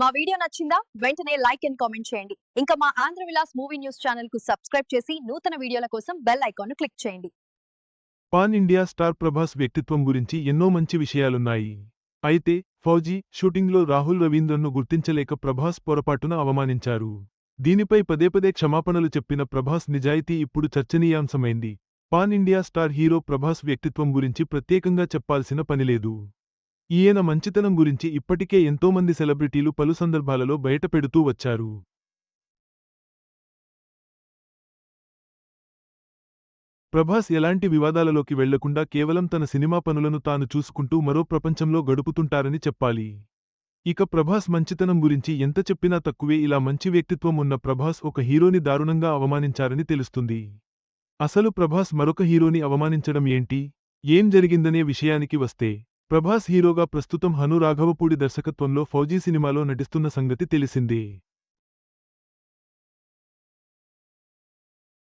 మా వీడియో నచ్చిందా? వెంటనే లైక్ అండ్ కామెంట్ చేయండి. ఇంకా మా ఆంధ్ర విలాస్ మూవీ న్యూస్ ఛానల్కు సబ్స్క్రైబ్ చేసి నూతన వీడియోల కోసం బెల్ ఐకాన్ను క్లిక్ చేయండి. పాన్ ఇండియా స్టార్ ప్రభాస్ వ్యక్తిత్వం గురించి ఎన్నో మంచి విషయాలున్నాయి. అయితే ఫౌజీ షూటింగ్లో రాహుల్ రవీంద్రన్ను గుర్తించలేక ప్రభాస్ పొరపాటున అవమానించారు. దీనిపై పదే పదే క్షమాపణలు చెప్పిన ప్రభాస్ నిజాయితీ ఇప్పుడు చర్చనీయాంశమైంది. Pan India star hero Prabhas వ్యక్తిత్వం గురించి ప్రత్యేకంగా చెప్పాల్సిన పనిలేదు ఈయన మంచితనం గురించి ఇప్పటికే ఎంతోమంది సెలబ్రిటీలు పలు సందర్భాలలో బయటపెడుతూ వచ్చారు. ప్రభాస్ ఎలాంటి వివాదాలలోకి వెళ్ళకుండా కేవలం తన సినిమా పనులను తాను చూసుకుంటూ మరో ప్రపంచంలో గడుపుతుంటారని చెప్పాలి. ఇక ప్రభాస్ మంచితనం గురించి ఎంత చెప్పినా తక్కువే ఇలా మంచి వ్యక్తిత్వం ఉన్న ప్రభాస్ ఒక హీరోని దారుణంగా అవమానించారని తెలుస్తుంది. అసలు ప్రభాస్ మరొక హీరోని అవమానించడం ఏంటి? ఏం జరిగిందనే విషయానికి వస్తే ప్రభాస్ హీరోగా ప్రస్తుతం హను రాఘవపూడి దర్శకత్వంలో ఫౌజీ సినిమాలో నటిస్తున్న సంగతి తెలిసిందే.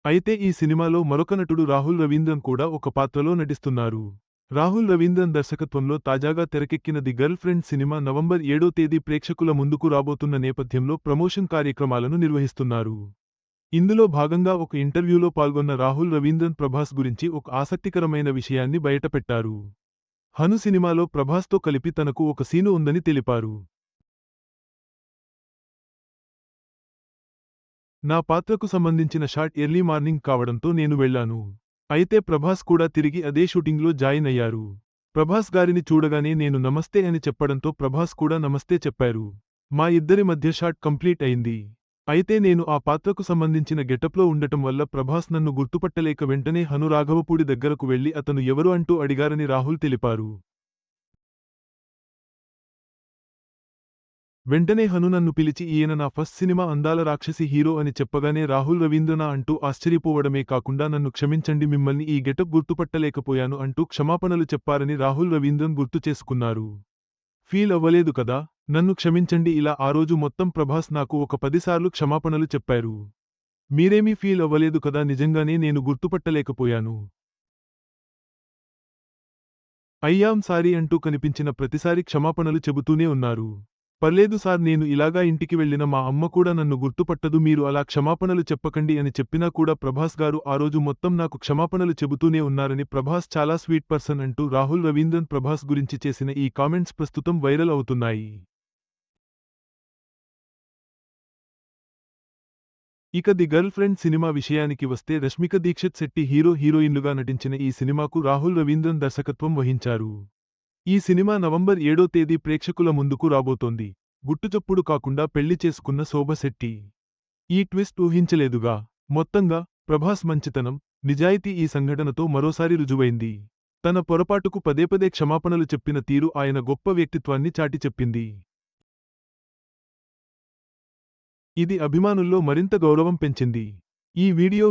అయితే ఈ సినిమాలో మరొక నటుడు రాహుల్ రవీంద్రన్ కూడా ఒక పాత్రలో నటిస్తున్నారు. రాహుల్ రవీంద్రన్ దర్శకత్వంలో తాజాగా తెరకెక్కిన the girl friend cinema November ఏడో తేదీ ప్రేక్షకుల ముందుకు రాబోతున్న నేపథ్యంలో ప్రమోషన్ కార్యక్రమాలను నిర్వహిస్తున్నారు. ఇందులో భాగంగా ఒక ఇంటర్వ్యూలో పాల్గొన్న రాహుల్ రవీంద్రన్ ప్రభాస్ గురించి ఒక ఆసక్తికరమైన విషయాన్ని బయటపెట్టారు. హను సినిమాలో ప్రభాస్తో కలిపి తనకు ఒక సీను ఉందని తెలిపారు. నా పాత్రకు సంబంధించిన షాట్ ఎర్లీ మార్నింగ్ కావడంతో నేను వెళ్ళాను. అయితే ప్రభాస్ కూడా తిరిగి అదే షూటింగ్లో జాయిన్ అయ్యారు. ప్రభాస్ గారిని చూడగానే నేను నమస్తే అని చెప్పడంతో ప్రభాస్ కూడా నమస్తే చెప్పారు. మా ఇద్దరి మధ్య షాట్ కంప్లీట్ అయింది. అయితే నేను ఆ పాత్రకు సంబంధించిన గెటప్లో ఉండటం వల్ల ప్రభాస్ నన్ను గుర్తుపట్టలేక వెంటనే హను రాఘవపూడి దగ్గరకు వెళ్ళి అతను ఎవరు అంటూ అడిగారని రాహుల్ తెలిపారు. వెంటనే హను నన్ను పిలిచి ఈయన నా ఫస్ట్ సినిమా అందాల రాక్షసి హీరో అని చెప్పగానే రాహుల్ రవీంద్రనా అంటూ ఆశ్చర్యపోవడమే కాకుండా నన్ను క్షమించండి మిమ్మల్ని ఈ గెటప్ గుర్తుపట్టలేకపోయాను అంటూ క్షమాపణలు చెప్పారని రాహుల్ రవీంద్రన్ గుర్తు చేసుకున్నారు. ఫీల్ అవ్వలేదు కదా? నన్ను క్షమించండి. ఇలా ఆ రోజు మొత్తం ప్రభాస్ నాకు ఒక పదిసార్లు క్షమాపణలు చెప్పారు. మీరేమీ ఫీల్ అవ్వలేదు కదా? నిజంగానే నేను గుర్తుపట్టలేకపోయాను. అయ్యాం సారీ అంటూ కనిపించిన ప్రతిసారి క్షమాపణలు చెబుతూనే ఉన్నారు. పర్లేదు సార్ నేను ఇలాగా ఇంటికి వెళ్ళిన మా అమ్మ కూడా నన్ను గుర్తుపట్టదు మీరు అలా క్షమాపణలు చెప్పకండి అని చెప్పినా కూడా ప్రభాస్ గారు ఆ రోజు మొత్తం నాకు క్షమాపణలు చెబుతూనే ఉన్నారని ప్రభాస్ చాలా స్వీట్ పర్సన్ అంటూ రాహుల్ రవీంద్రన్ ప్రభాస్ గురించి చేసిన ఈ కామెంట్స్ ప్రస్తుతం వైరల్ అవుతున్నాయి. ఇక ది గర్ల్ ఫ్రెండ్ సినిమా విషయానికి వస్తే రష్మిక దీక్షిత్ శెట్టి హీరో హీరోయిన్లుగా నటించిన ఈ సినిమాకు రాహుల్ రవీంద్రన్ దర్శకత్వం వహించారు. ఈ సినిమా నవంబర్ ఏడో తేదీ ప్రేక్షకుల ముందుకు రాబోతోంది. గుట్టుచప్పుడు కాకుండా పెళ్ళి చేసుకున్న శోభశెట్టి ఈ ట్విస్ట్ ఊహించలేదుగా. మొత్తంగా ప్రభాస్ మంచితనం నిజాయితీ ఈ సంఘటనతో మరోసారి రుజువైంది. తన పొరపాటుకు పదే పదే క్షమాపణలు చెప్పిన తీరు ఆయన గొప్ప వ్యక్తిత్వాన్ని చాటి చెప్పింది. ఇది అభిమానుల్లో మరింత గౌరవం పెంచింది. ఈ వీడియో